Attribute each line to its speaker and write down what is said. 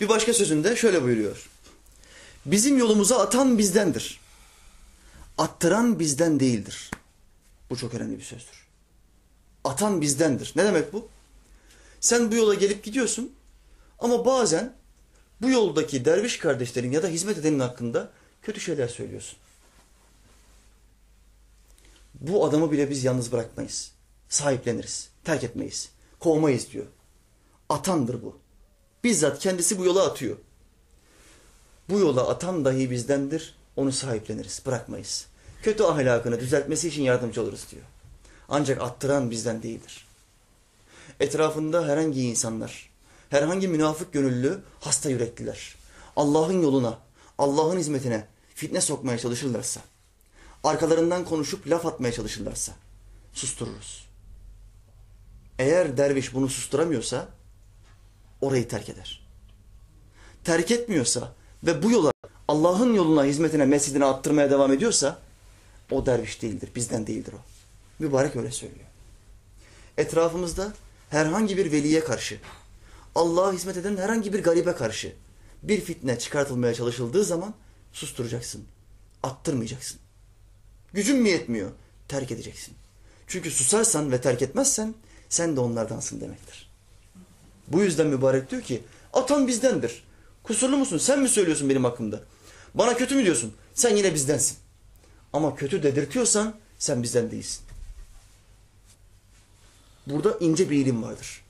Speaker 1: Bir başka sözünde şöyle buyuruyor. Bizim yolumuza atan bizdendir. Attıran bizden değildir. Bu çok önemli bir sözdür. Atan bizdendir. Ne demek bu? Sen bu yola gelip gidiyorsun ama bazen bu yoldaki derviş kardeşlerin ya da hizmet edenin hakkında kötü şeyler söylüyorsun. Bu adamı bile biz yalnız bırakmayız. Sahipleniriz. Terk etmeyiz. Kovmayız diyor. Atandır bu. Bizzat kendisi bu yola atıyor. Bu yola atan dahi bizdendir. Onu sahipleniriz. Bırakmayız. Kötü ahlakını düzeltmesi için yardımcı oluruz diyor. Ancak attıran bizden değildir. Etrafında herhangi insanlar, herhangi münafık gönüllü hasta yürekliler. Allah'ın yoluna, Allah'ın hizmetine fitne sokmaya çalışırlarsa, arkalarından konuşup laf atmaya çalışırlarsa sustururuz. Eğer derviş bunu susturamıyorsa orayı terk eder. Terk etmiyorsa ve bu yola Allah'ın yoluna, hizmetine, mescidine attırmaya devam ediyorsa o derviş değildir, bizden değildir o. Mübarek öyle söylüyor. Etrafımızda herhangi bir veliye karşı, Allah'a hizmet eden herhangi bir garibe karşı bir fitne çıkartılmaya çalışıldığı zaman susturacaksın. Attırmayacaksın. Gücün mü yetmiyor? Terk edeceksin. Çünkü susarsan ve terk etmezsen sen de onlardansın demektir. Bu yüzden mübarek diyor ki atan bizdendir. Kusurlu musun? Sen mi söylüyorsun benim hakkımda? Bana kötü mü diyorsun? Sen yine bizdensin. Ama kötü dedirtiyorsan sen bizden değilsin. Burada ince bir ilim vardır.